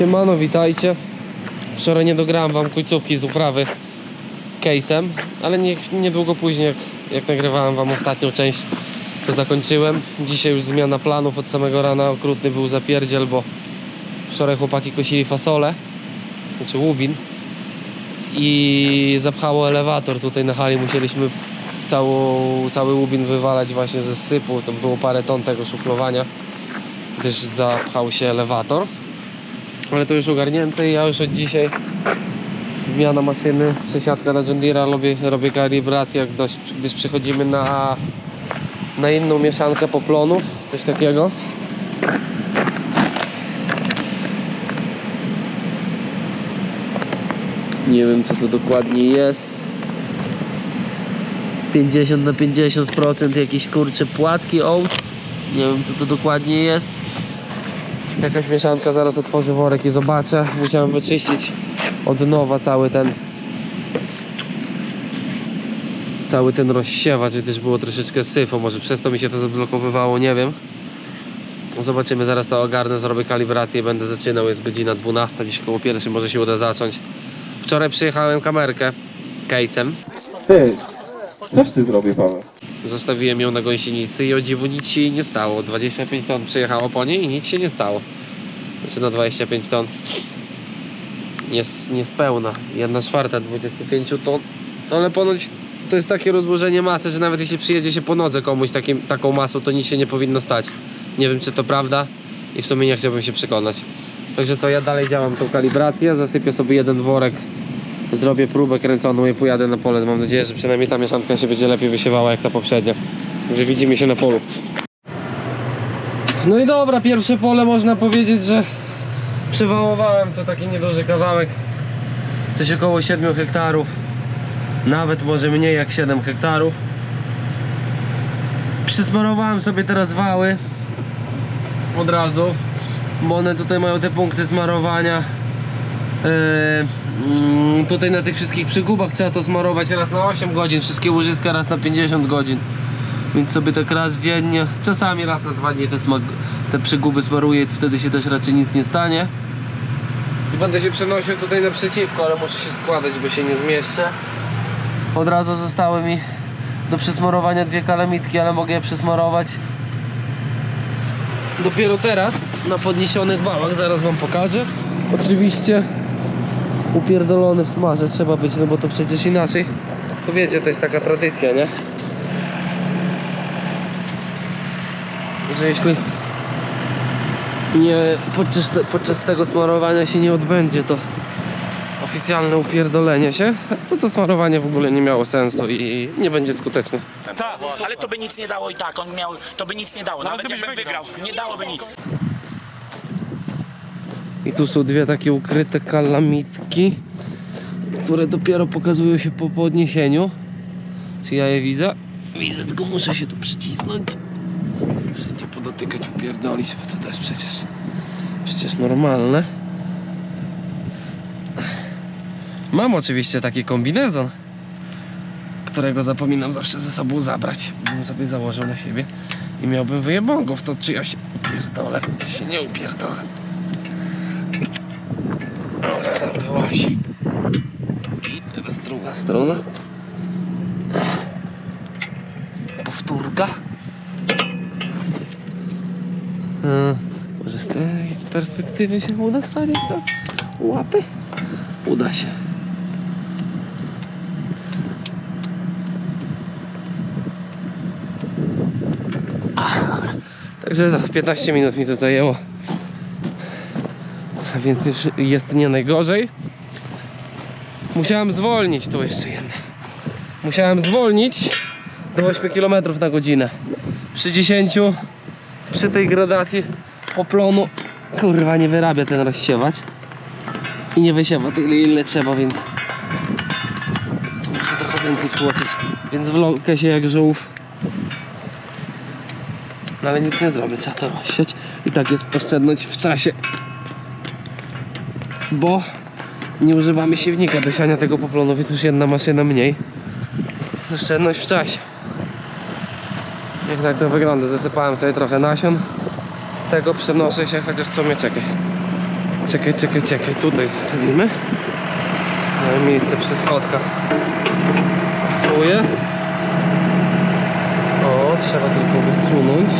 Siemano, witajcie. Wczoraj nie dograłem wam końcówki z uprawy case'em, ale nie, niedługo później, jak, jak nagrywałem wam ostatnią część, to zakończyłem. Dzisiaj już zmiana planów od samego rana. Okrutny był zapierdziel, bo wczoraj chłopaki kosili fasolę, znaczy łubin i zapchało elewator. Tutaj na hali musieliśmy całą, cały łubin wywalać właśnie ze sypu. To było parę ton tego szuflowania, gdyż zapchał się elewator. Ale to już ogarnięte ja już od dzisiaj zmiana maszyny, przesiadka na John Deere'a, robię, robię kalibrację, dość, gdyż przechodzimy na, na inną mieszankę poplonów, coś takiego. Nie wiem co to dokładnie jest. 50 na 50% jakieś kurcze płatki oats. Nie wiem co to dokładnie jest. Jakaś mieszanka, zaraz otworzę worek i zobaczę. Musiałem wyczyścić od nowa cały ten cały ten rozsiewacz, gdyż było troszeczkę syfu, może przez to mi się to zablokowywało, nie wiem. Zobaczymy, zaraz to ogarnę, zrobię kalibrację i będę zaczynał, jest godzina 12, gdzieś koło pierwszej, może się uda zacząć. Wczoraj przyjechałem kamerkę case'em, Ty, coś ty zrobił, Paweł? Zostawiłem ją na gąsienicy i o dziwu nic się jej nie stało. 25 ton przyjechało po niej i nic się nie stało. Znaczy na 25 ton jest niespełna. 1 czwarta 25 ton. Ale ponoć to jest takie rozłożenie masy, że nawet jeśli przyjedzie się po nodze komuś takim, taką masą, to nic się nie powinno stać. Nie wiem czy to prawda i w sumie nie chciałbym się przekonać. Także co, ja dalej działam tą kalibrację, zasypię sobie jeden worek, zrobię próbę kręconą i pojadę na pole. Mam nadzieję, że przynajmniej ta mieszanka się będzie lepiej wysiewała jak ta poprzednia. Także widzimy się na polu. No i dobra, pierwsze pole można powiedzieć, że przewałowałem to taki nieduży kawałek. Coś około 7 hektarów. Nawet może mniej jak 7 hektarów. Przysmarowałem sobie teraz wały od razu, bo one tutaj mają te punkty smarowania. Eee, mm, tutaj na tych wszystkich przygubach trzeba to smarować raz na 8 godzin, wszystkie łożyska raz na 50 godzin. Więc sobie tak raz dziennie, czasami raz na dwa dni te, smag- te przyguby smaruję, wtedy się też raczej nic nie stanie. I będę się przenosił tutaj naprzeciwko, ale muszę się składać, bo się nie zmieszczę. Od razu zostały mi do przesmarowania dwie kalamitki, ale mogę je przesmarować dopiero teraz na podniesionych wałach, zaraz wam pokażę. Oczywiście upierdolony w smarze trzeba być, no bo to przecież inaczej. To wiecie, to jest taka tradycja, nie? Że jeśli nie podczas, podczas tego smarowania się nie odbędzie to oficjalne upierdolenie się, no to smarowanie w ogóle nie miało sensu i nie będzie skuteczne. Ale to by nic nie dało i tak, on miał, to by nic nie dało, nawet jakbym wygrał, nie dałoby nic. I tu są dwie takie ukryte kalamitki, które dopiero pokazują się po podniesieniu. Czy ja je widzę? Widzę, tylko muszę się tu przycisnąć. Wszędzie podotykać, upierdolić, bo to też przecież, przecież normalne. Mam oczywiście taki kombinezon, którego zapominam zawsze ze sobą zabrać. Bym sobie założył na siebie i miałbym wyjebongo w to, czy ja się upierdolę, czy się nie upierdolę. Wyłazi. I teraz druga strona. Powtórka. Może z tej perspektywy się uda wstawić to łapy? Uda się. Także tak, 15 minut mi to zajęło więc już jest nie najgorzej. Musiałem zwolnić, tu jeszcze jedna. Musiałem zwolnić do 8 km na godzinę. Przy 10, przy tej gradacji poplonu, kurwa nie wyrabia ten rozsiewać. I nie wysiewa tyle ile trzeba, więc muszę trochę więcej przyłożyć. Więc wląkę się jak żółw. No ale nic nie zrobię, trzeba to rozsiać. I tak jest oszczędność w czasie bo nie używamy siewnika do siania tego poplonu, więc już jedna maszyna mniej. Oszczędność w czasie. Jak tak to wygląda? Zasypałem sobie trochę nasion. Tego przenoszę się, chociaż w sumie czekaj. Czekaj, czekaj, czekaj. Tutaj zostawimy. Mamy miejsce przy schodkach. Psuję. O, trzeba tylko wysunąć.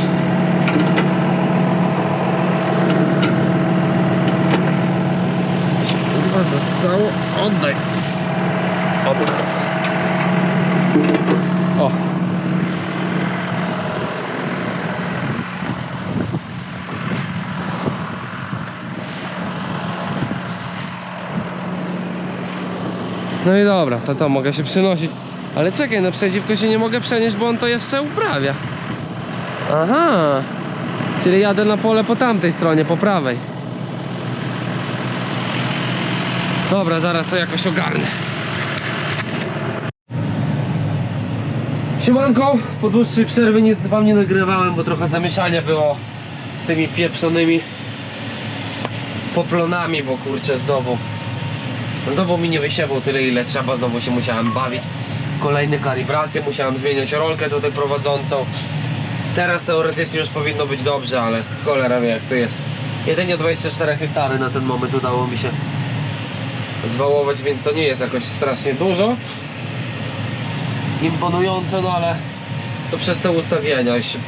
Kurwa, zastało. Oddaj. O. No i dobra, to to mogę się przynosić. Ale czekaj, no przeciwko się nie mogę przenieść, bo on to jeszcze uprawia. Aha. Czyli jadę na pole po tamtej stronie, po prawej. Dobra, zaraz to jakoś ogarnę. Siemanko, po dłuższej przerwie nic wam nie nagrywałem, bo trochę zamieszania było z tymi pieprzonymi poplonami, bo kurczę znowu Znowu mi nie wysiewał tyle ile trzeba, znowu się musiałem bawić. Kolejne kalibracje, musiałem zmieniać rolkę tutaj prowadzącą. Teraz teoretycznie już powinno być dobrze, ale cholera wie jak to jest. Jedynie 24 hektary na ten moment udało mi się zwałować, więc to nie jest jakoś strasznie dużo. Imponująco, no ale to przez te ustawienia. Jeszcze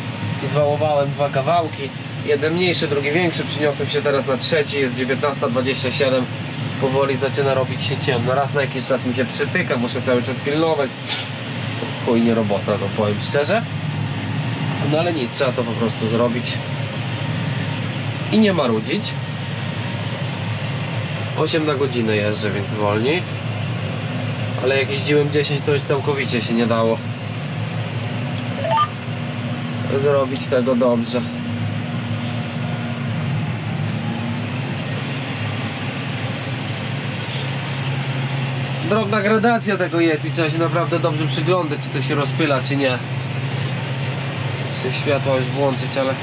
zwałowałem dwa kawałki. Jeden mniejszy, drugi większy. Przyniosłem się teraz na trzeci, jest 19.27 powoli zaczyna robić się ciemno. Raz na jakiś czas mi się przytyka, muszę cały czas pilnować. To chuj nie robota, no powiem szczerze. No ale nic, trzeba to po prostu zrobić. I nie marudzić. 8 na godzinę jeżdżę, więc wolniej. Ale jak jeździłem 10, to już całkowicie się nie dało zrobić tego dobrze. drobna gradacja tego jest i trzeba się naprawdę dobrze przyglądać, czy to się rozpyla, czy nie. Chcę światła już włączyć, ale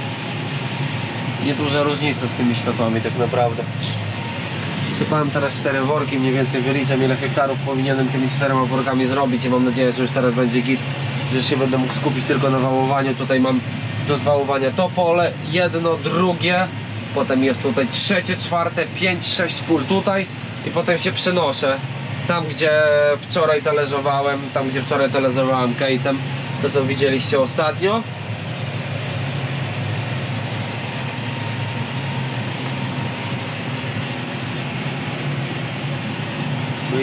nieduża różnica z tymi światłami tak naprawdę. Sypałem teraz cztery worki, mniej więcej wyliczam ile hektarów powinienem tymi czterema workami zrobić i mam nadzieję, że już teraz będzie git, że się będę mógł skupić tylko na wałowaniu. Tutaj mam do zwałowania to pole, jedno, drugie, potem jest tutaj trzecie, czwarte, pięć, sześć pól tutaj i potem się przenoszę tam gdzie wczoraj talerzowałem, tam gdzie wczoraj talerzowałem case'em, to co widzieliście ostatnio.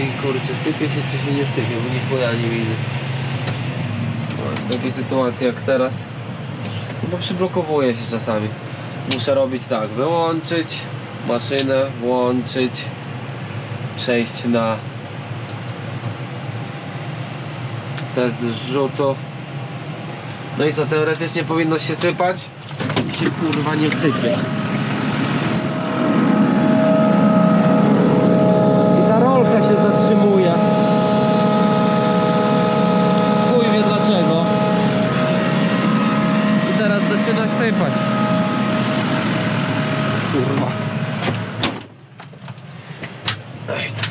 I kurczę, sypie się czy się nie sypie, bo nikt ja nie widzę. W takiej sytuacji jak teraz, bo przyblokowuje się czasami. Muszę robić tak, wyłączyć maszynę, włączyć, przejść na test zrzutu. No i co, teoretycznie powinno się sypać i się kurwa nie sypie. I ta rolka się zatrzymuje. Chuj wie dlaczego. I teraz zaczyna sypać. Kurwa. Ej, tam.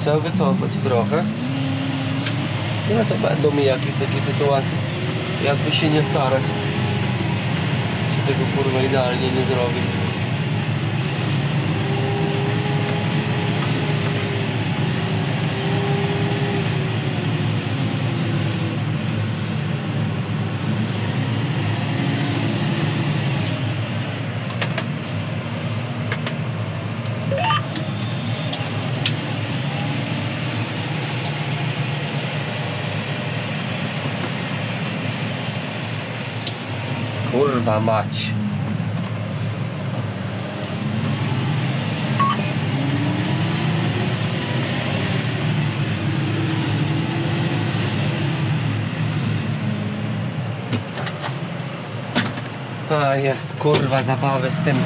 Trzeba wycofać trochę. No co będą mijaki w takiej sytuacji. Jakby się nie starać. Się tego kurwa idealnie nie zrobi. Kurwa mać. A jest kurwa zabawy z tym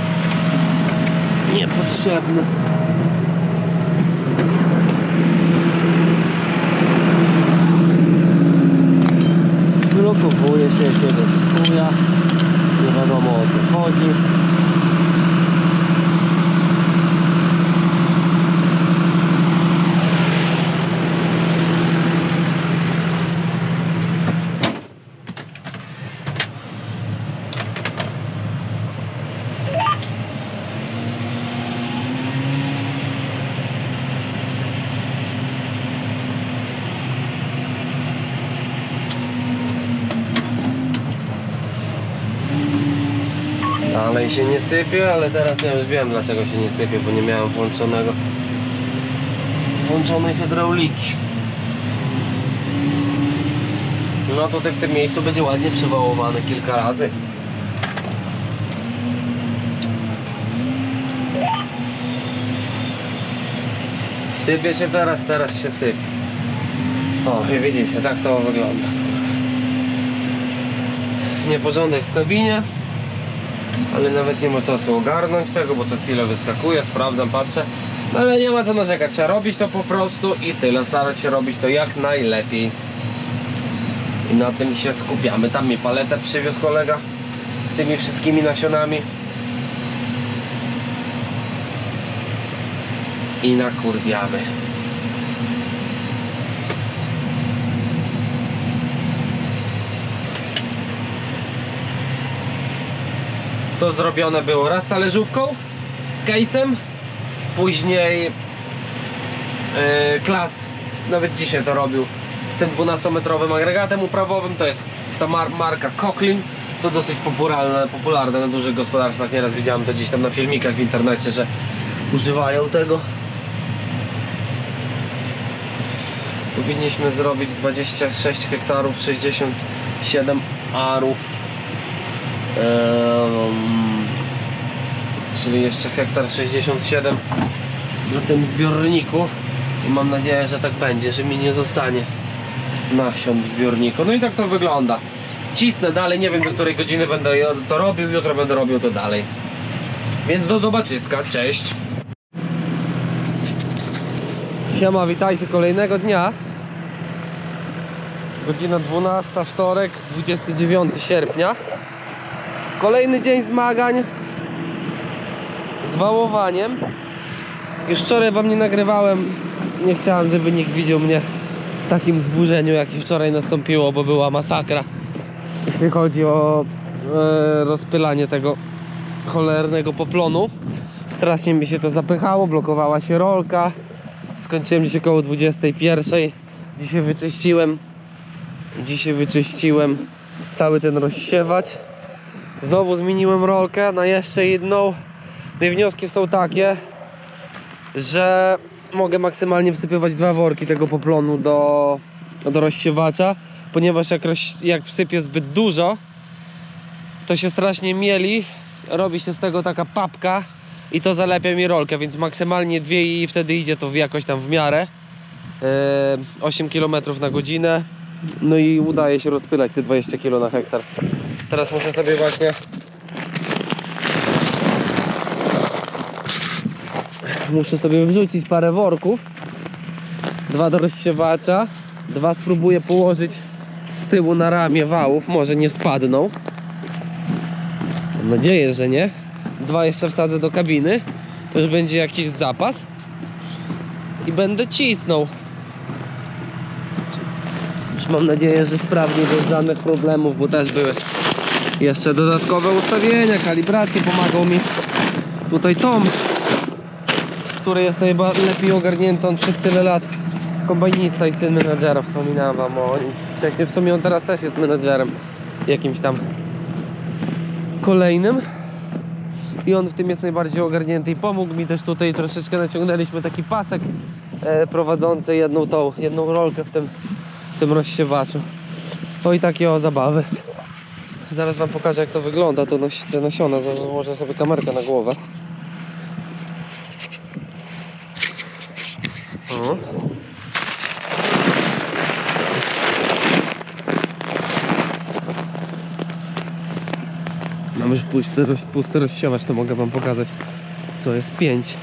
niepotrzebne. Blokowuje się jakiegoś chuja. Nie wiadomo o co się nie sypie, ale teraz ja już wiem dlaczego się nie sypie, bo nie miałem włączonego włączonej hydrauliki. No tutaj w tym miejscu będzie ładnie przewałowane kilka razy. Sypie się teraz, teraz się sypie. O, i widzicie, tak to wygląda. Nieporządek w kabinie, ale nawet nie ma czasu ogarnąć tego, bo co chwilę wyskakuje, sprawdzam, patrzę. No ale nie ma co narzekać, trzeba robić to po prostu i tyle, starać się robić to jak najlepiej. I na tym się skupiamy. Tam mi paletę przywiózł kolega z tymi wszystkimi nasionami. I nakurwiamy. To zrobione było raz talerzówką, case'em, później yy, klas, nawet dzisiaj to robił, z tym 12-metrowym agregatem uprawowym, to jest ta mar marka Cochlin, to dosyć popularne, popularne na dużych gospodarstwach, nieraz widziałem to gdzieś tam na filmikach w internecie, że używają tego. Powinniśmy zrobić 26 hektarów, 67 arów. Ehm, czyli jeszcze hektar 67 na tym zbiorniku i mam nadzieję, że tak będzie, że mi nie zostanie nasion w zbiorniku. No i tak to wygląda. Cisnę dalej, nie wiem do której godziny będę to robił, jutro będę robił to dalej. Więc do zobaczyska, cześć! Siema, witajcie kolejnego dnia. Godzina 12, wtorek, 29 sierpnia. Kolejny dzień zmagań z wałowaniem. Już wczoraj wam nie nagrywałem. Nie chciałem, żeby nikt widział mnie w takim zburzeniu, jakie wczoraj nastąpiło, bo była masakra. Jeśli chodzi o e, rozpylanie tego cholernego poplonu. Strasznie mi się to zapychało, blokowała się rolka. Skończyłem dzisiaj około 21. Dzisiaj wyczyściłem. Dzisiaj wyczyściłem cały ten rozsiewacz. Znowu zmieniłem rolkę na jeszcze jedną. No i wnioski są takie, że mogę maksymalnie wsypywać dwa worki tego poplonu do, do rozsiewacza, ponieważ jak, roz, jak wsypię zbyt dużo, to się strasznie mieli, robi się z tego taka papka i to zalepia mi rolkę, więc maksymalnie dwie i wtedy idzie to jakoś tam w miarę. Yy, 8 km na godzinę, no i udaje się rozpylać te 20 kg na hektar. Teraz muszę sobie właśnie muszę sobie wrzucić parę worków. Dwa do rozsiewacza dwa spróbuję położyć z tyłu na ramię wałów. Może nie spadną. Mam nadzieję, że nie. Dwa jeszcze wsadzę do kabiny. To już będzie jakiś zapas. I będę cisnął. Mam nadzieję, że sprawnie bez żadnych problemów, bo też były jeszcze dodatkowe ustawienia, kalibracje pomagał mi tutaj Tom który jest najlepiej ogarnięty on przez tyle lat kombajnista i syn menadżera wspominałem wam o nim. Wcześniej w sumie on teraz też jest menadżerem jakimś tam kolejnym. I on w tym jest najbardziej ogarnięty i pomógł mi też tutaj troszeczkę naciągnęliśmy taki pasek e, prowadzący jedną tą, jedną rolkę w tym, w tym rozsiewaczu. I takie o zabawy zaraz wam pokażę jak to wygląda to nas, te nasiona, założę sobie kamerkę na głowę o. Mam już pusty, roz- pusty rozsiewacz, to mogę wam pokazać co jest 5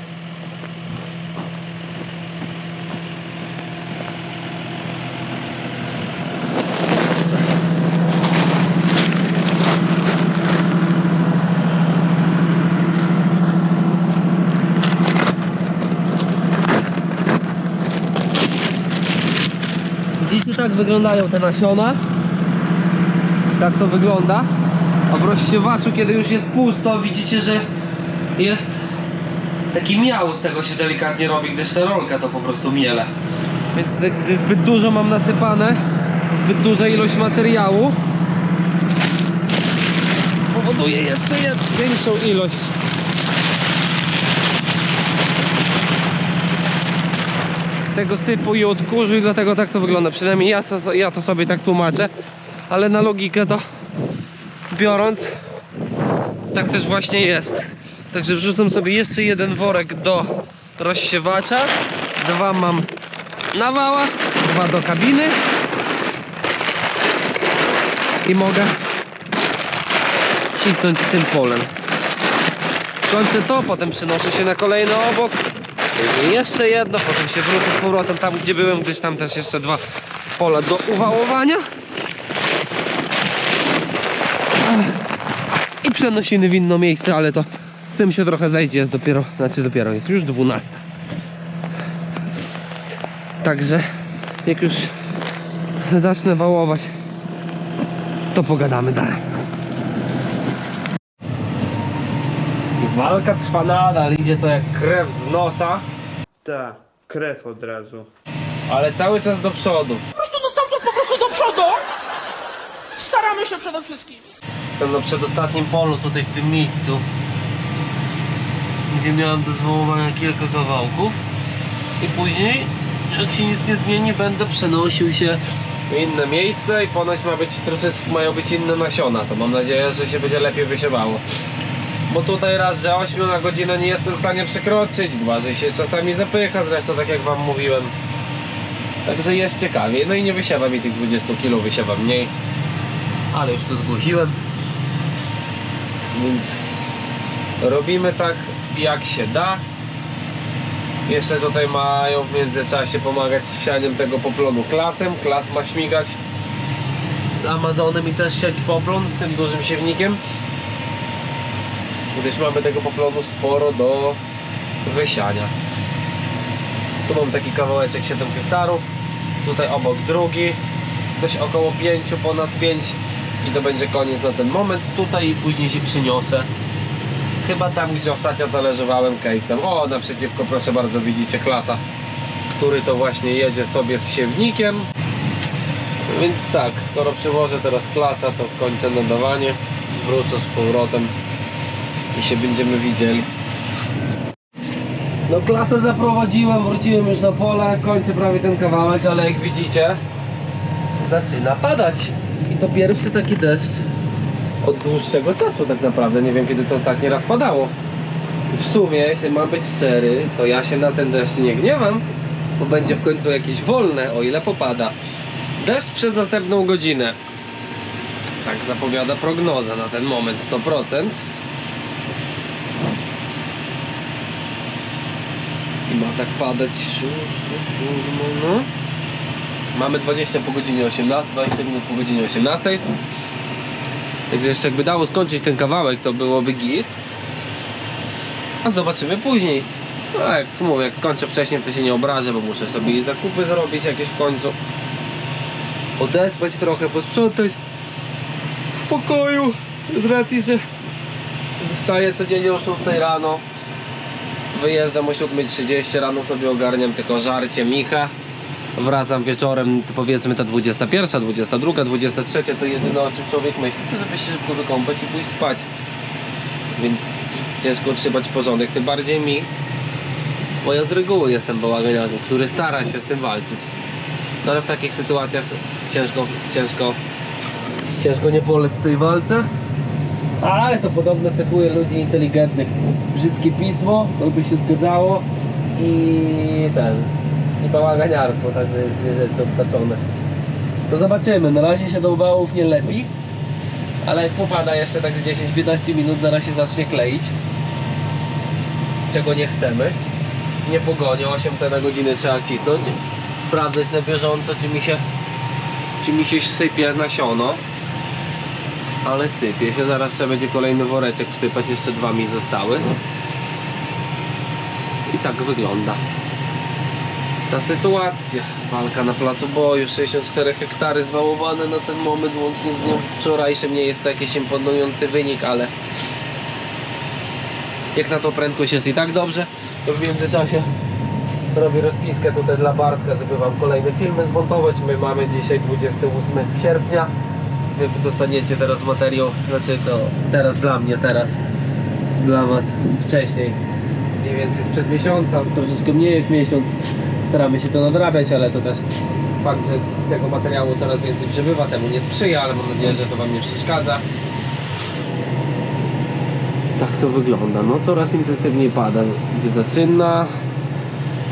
Widzicie tak wyglądają te nasiona. Tak to wygląda. A w rozsiewaczu kiedy już jest pusto widzicie, że jest taki miał z tego się delikatnie robi, gdyż ta rolka to po prostu miele. Więc gdy zbyt dużo mam nasypane Zbyt duża ilość materiału powoduje jeszcze większą ilość tego sypu i odkurzu i dlatego tak to wygląda. Przynajmniej ja, to- ja to sobie tak tłumaczę, ale na logikę to biorąc, tak też właśnie jest. Także wrzucam sobie jeszcze jeden worek do rozsiewacza, dwa mam na wałach, dwa do kabiny i mogę cisnąć z tym polem. Skończę to, potem przenoszę się na kolejny obok. Jeszcze jedno, potem się wrócę z powrotem tam, gdzie byłem, gdyż tam też jeszcze dwa pola do uwałowania. I przenosiny w inne miejsce, ale to z tym się trochę zejdzie, jest dopiero, znaczy dopiero, jest już 12. Także jak już zacznę wałować, to pogadamy dalej. Walka trwa nadal, idzie to jak krew z nosa, Tak, krew od razu. ale cały czas do przodu. Po prostu no cały czas po prostu do przodu. Staramy się przede wszystkim. Jestem na przedostatnim polu, tutaj w tym miejscu, gdzie miałem do zwołowania kilka kawałków. I później, jak się nic nie zmieni, będę przenosił się w inne miejsce i ponoć ma być troszeczkę, mają być inne nasiona. To mam nadzieję, że się będzie lepiej wysiewało. Bo tutaj raz, że 8 na godzinę nie jestem w stanie przekroczyć, dwa, że się czasami zapycha, zresztą tak jak wam mówiłem. Także jest ciekawie. No i nie wysiewa mi tych 20 kg, wysiewa mniej. Ale już to zgłosiłem. Więc robimy tak jak się da. Jeszcze tutaj mają w międzyczasie pomagać z sianiem tego poplonu klasem. Klas ma śmigać z Amazonem i też siać poplon z tym dużym siewnikiem. Gdyż mamy tego poplonu sporo do wysiania. Tu mam taki kawałeczek 7 hektarów. Tutaj obok drugi. Coś około 5, ponad 5 i to będzie koniec na ten moment tutaj i później się przyniosę chyba tam gdzie ostatnio talerzowałem case'em o naprzeciwko proszę bardzo widzicie klasa który to właśnie jedzie sobie z siewnikiem więc tak skoro przywożę teraz klasa to kończę nadawanie wrócę z powrotem i się będziemy widzieli no klasę zaprowadziłem, wróciłem już na pole, kończę prawie ten kawałek, ale jak widzicie zaczyna padać. I to pierwszy taki deszcz od dłuższego czasu tak naprawdę. Nie wiem kiedy to ostatni raz padało. W sumie, jeśli mam być szczery, to ja się na ten deszcz nie gniewam, bo będzie w końcu jakieś wolne, o ile popada. Deszcz przez następną godzinę. Tak zapowiada prognoza na ten moment 100%. Ma tak padać 6, 7, no. Mamy 20 po godzinie 18, 20 minut po godzinie 18. Także jeszcze jakby dało skończyć ten kawałek, to byłoby git. A zobaczymy później. No jak mówię, jak skończę wcześniej, to się nie obrażę, bo muszę sobie zakupy zrobić jakieś w końcu. Odespać trochę, posprzątać w pokoju. Z racji, że wstaję codziennie o 6 rano. Wyjeżdżam o 7.30 rano sobie ogarniam tylko żarcie Micha. Wracam wieczorem, powiedzmy ta 21, 22, 23 to jedyne o czym człowiek myśli, to żeby się szybko wykąpać i pójść spać. Więc ciężko utrzymać porządek, tym bardziej mi, bo ja z reguły jestem bałaganiarzem, który stara się z tym walczyć. No ale w takich sytuacjach ciężko, ciężko, ciężko nie polec tej walce. Ale to podobno cechuje ludzi inteligentnych. Brzydkie pismo, to by się zgadzało. I ten. I bałaganiarstwo, także jest dwie rzeczy odhaczone. No zobaczymy, na razie się do bałów nie lepi. Ale popada jeszcze tak z 10-15 minut, zaraz się zacznie kleić. Czego nie chcemy. Nie pogonię, 8 te na godzinę trzeba cisnąć. Sprawdzać na bieżąco, czy mi się, czy mi się sypie nasiono ale sypie się, zaraz trzeba będzie kolejny woreczek wsypać, jeszcze dwa mi zostały. I tak wygląda. Ta sytuacja. Walka na placu boju 64 hektary zwałowane na ten moment łącznie z dniem wczorajszym. Nie jest to jakiś imponujący wynik, ale jak na tą prędkość jest i tak dobrze to w międzyczasie robię rozpiskę tutaj dla Bartka, żeby wam kolejne filmy zmontować. My mamy dzisiaj 28 sierpnia wy dostaniecie teraz materiał, znaczy to teraz dla mnie, teraz dla was wcześniej, mniej więcej sprzed miesiąca, troszeczkę mniej jak miesiąc. Staramy się to nadrabiać, ale to też fakt, że tego materiału coraz więcej przybywa, temu nie sprzyja, ale mam nadzieję, że to wam nie przeszkadza. Tak to wygląda. No coraz intensywniej pada. Gdzie zaczyna,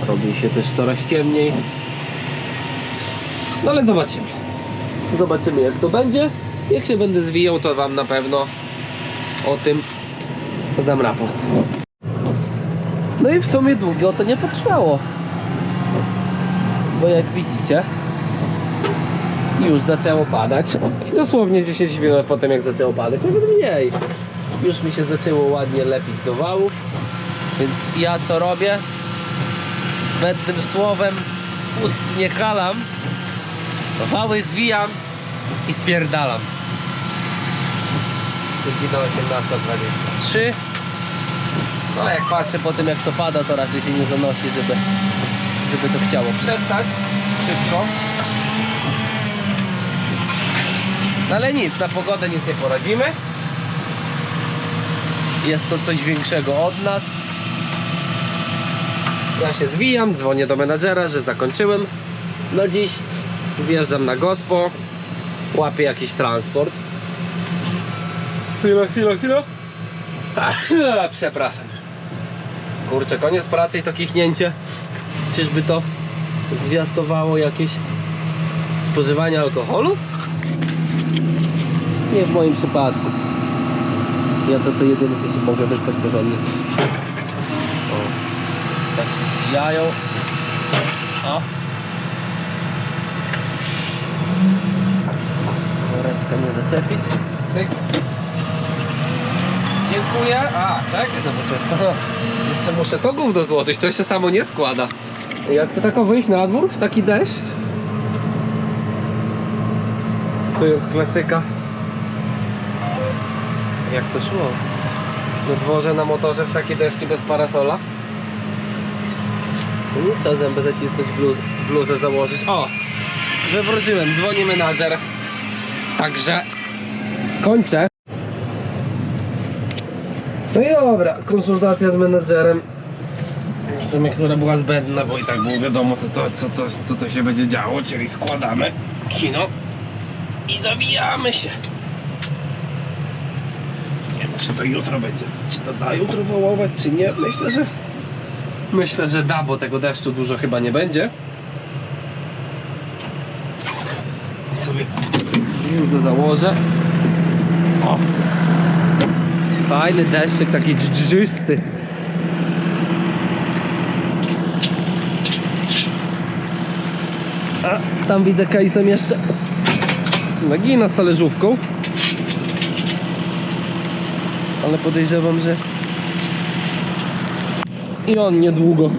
robi się też coraz ciemniej. No ale zobaczymy. Zobaczymy jak to będzie. Jak się będę zwijał, to wam na pewno o tym zdam raport. No i w sumie długo to nie potrwało. Bo jak widzicie, już zaczęło padać. I dosłownie 10 minut po tym jak zaczęło padać, nawet mniej. Już mi się zaczęło ładnie lepić do wałów. Więc ja co robię? Zbędnym słowem ust nie kalam. Wały zwijam i spierdalam. Godzina 18.23 No jak patrzę po tym jak to pada, to raczej się nie zanosi, żeby, żeby to chciało przestać szybko. No ale nic, na pogodę nic nie poradzimy. Jest to coś większego od nas. Ja się zwijam, dzwonię do menadżera, że zakończyłem na dziś. Zjeżdżam na gospo, łapię jakiś transport. Chwila, chwila, chwila. Ach, Przepraszam. Kurczę, koniec pracy i to kichnięcie. Czyżby to zwiastowało jakieś spożywanie alkoholu? Nie w moim przypadku. Ja to co jedyny to się mogę wyspać porządnie. O. Tak jają. O. Ręczka nie zaczepić. Cyk. Dziękuję. A, czekaj, to. Jeszcze muszę to gówno złożyć, to się samo nie składa. Jak to tako wyjść na dwór w taki deszcz? Cytując klasyka. Jak to szło? Na dworze, na motorze w taki deszcz i bez parasola? No co, zęby zacisnąć, bluz, bluzę założyć? O! Wywróciłem, dzwoni menadżer. Także kończę. No i dobra, konsultacja z menadżerem. W sumie, która była zbędna, bo i tak było wiadomo, co to, co to, co to się będzie działo, czyli składamy kino i zawijamy się. Nie wiem, czy to jutro będzie, czy to da jutro wołować, czy nie. Myślę, że myślę, że da, bo tego deszczu dużo chyba nie będzie. I sobie już założę. O! Fajny deszczyk, taki dżdżysty. A, tam widzę Kejsem jeszcze nagina z talerzówką. Ale podejrzewam, że i on niedługo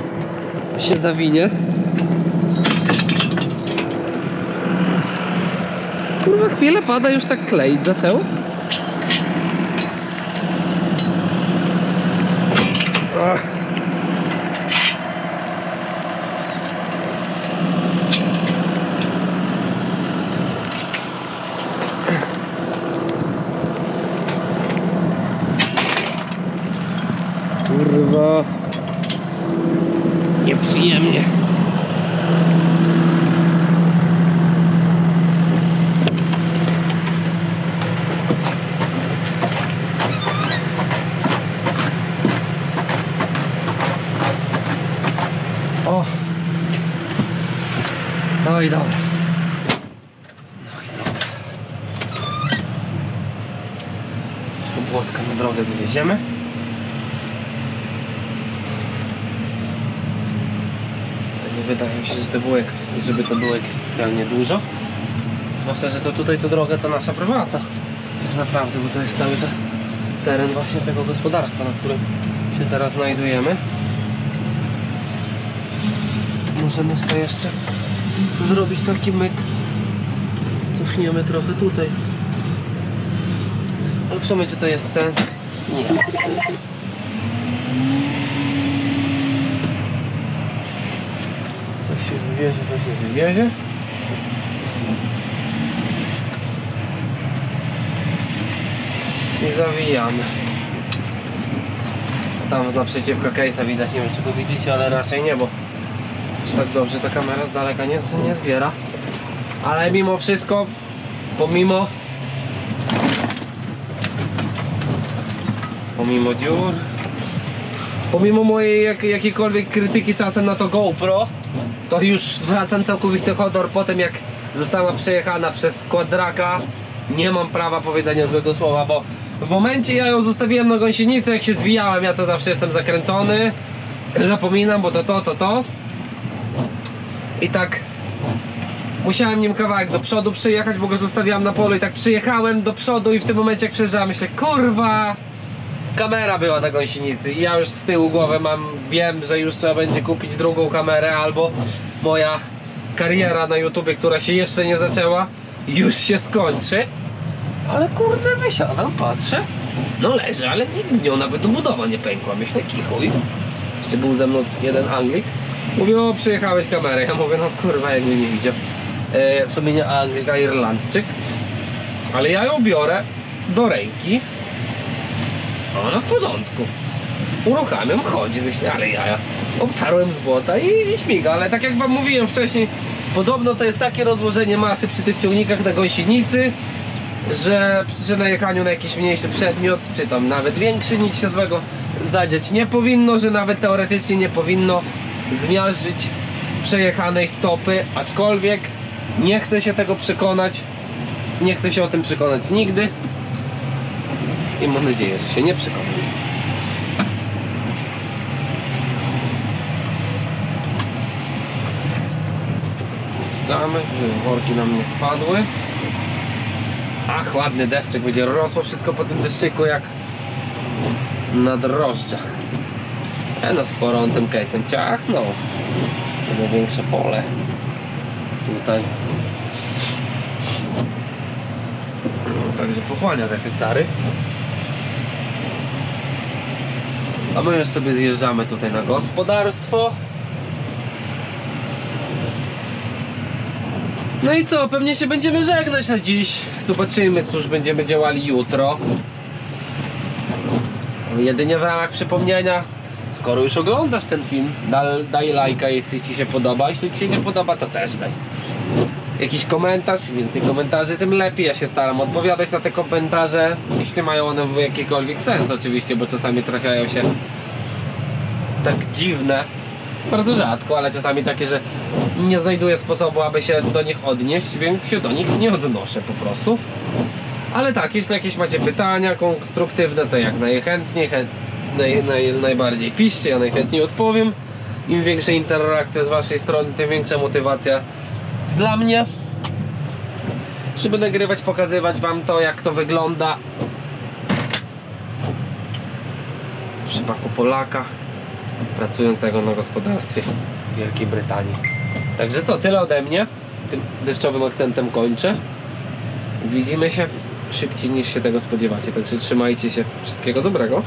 się zawinie. Kurwa, chwilę pada, już tak kleić zaczęło. Ach. Kurwa. Nieprzyjemnie. O! No i dobra. No i dobra. Płotka na drogę wywieziemy. Nie wydaje mi się, że to było jakieś, żeby to było jakieś specjalnie dużo. Zwłaszcza, że to tutaj to droga to nasza prywatna. Tak naprawdę, bo to jest cały czas teren właśnie tego gospodarstwa, na którym się teraz znajdujemy. Możemy sobie jeszcze zrobić taki myk. Cofniemy trochę tutaj. Ale w sumie czy to jest sens? Nie ma sensu. Co się wywiezie, to się wywiezie. I zawijamy. Tam z naprzeciwko case'a widać, nie wiem czy go widzicie, ale raczej nie, bo tak dobrze ta kamera z daleka nie, nie zbiera. Ale mimo wszystko, pomimo pomimo dziur, pomimo mojej jak, jakiejkolwiek krytyki czasem na to GoPro, to już wracam całkowity hodor po tym jak została przejechana przez kwadraka. Nie mam prawa powiedzenia złego słowa, bo w momencie ja ją zostawiłem na gąsienicę, jak się zwijałem, ja to zawsze jestem zakręcony. Zapominam, bo to to, to to. I tak musiałem nim kawałek do przodu przyjechać, bo go zostawiałem na polu i tak przyjechałem do przodu i w tym momencie jak przejeżdżałem myślę, kurwa, kamera była na gąsienicy i ja już z tyłu głowy mam, wiem, że już trzeba będzie kupić drugą kamerę albo moja kariera na YouTubie, która się jeszcze nie zaczęła, już się skończy. Ale kurde, wysiadam, patrzę, no leży, ale nic z nią, nawet budowa nie pękła, myślę, kichuj. Jeszcze był ze mną jeden Anglik, mówi, o, przyjechałeś kamerę, ja mówię, no kurwa, jakby nie widział. E, w sumie nie Anglik, a Irlandczyk. Ale ja ją biorę do ręki, a ona w porządku. Uruchamiam, chodzi, myślę, ale ja obtarłem z błota i, i śmiga, ale tak jak wam mówiłem wcześniej, podobno to jest takie rozłożenie masy przy tych ciągnikach na gąsienicy, że przy najechaniu na jakiś mniejszy przedmiot, czy tam nawet większy, nic się złego zadziać nie powinno, że nawet teoretycznie nie powinno zmiażdżyć przejechanej stopy, aczkolwiek nie chcę się tego przekonać, nie chcę się o tym przekonać nigdy i mam nadzieję, że się nie przekonam. Żeby worki nam nie spadły. Ach, ładny deszczyk, będzie rosło wszystko po tym deszczyku jak na drożdżach. E no, sporo on tym case'em ciachnął. Będę większe pole. Tutaj. No, także pochłania te hektary. A my już sobie zjeżdżamy tutaj na gospodarstwo. No i co, pewnie się będziemy żegnać na dziś. Zobaczymy, cóż będziemy działali jutro. Jedynie w ramach przypomnienia, skoro już oglądasz ten film, daj, lajka, jeśli Ci się podoba. Jeśli Ci się nie podoba, to też daj. Jakiś komentarz, im więcej komentarzy, tym lepiej. Ja się staram odpowiadać na te komentarze, jeśli mają one jakikolwiek sens, oczywiście, bo czasami trafiają się tak dziwne. Bardzo rzadko, ale czasami takie, że nie znajduję sposobu, aby się do nich odnieść, więc się do nich nie odnoszę po prostu. Ale tak, jeśli jakieś macie pytania konstruktywne, to jak najchętniej, chę, naj, naj, najbardziej piszcie, ja najchętniej odpowiem. Im większa interakcja z waszej strony, tym większa motywacja dla mnie, żeby nagrywać, pokazywać wam to, jak to wygląda w przypadku Polaka pracującego na gospodarstwie w Wielkiej Brytanii. Także to tyle ode mnie. Tym deszczowym akcentem kończę. Widzimy się szybciej niż się tego spodziewacie. Także trzymajcie się. Wszystkiego dobrego.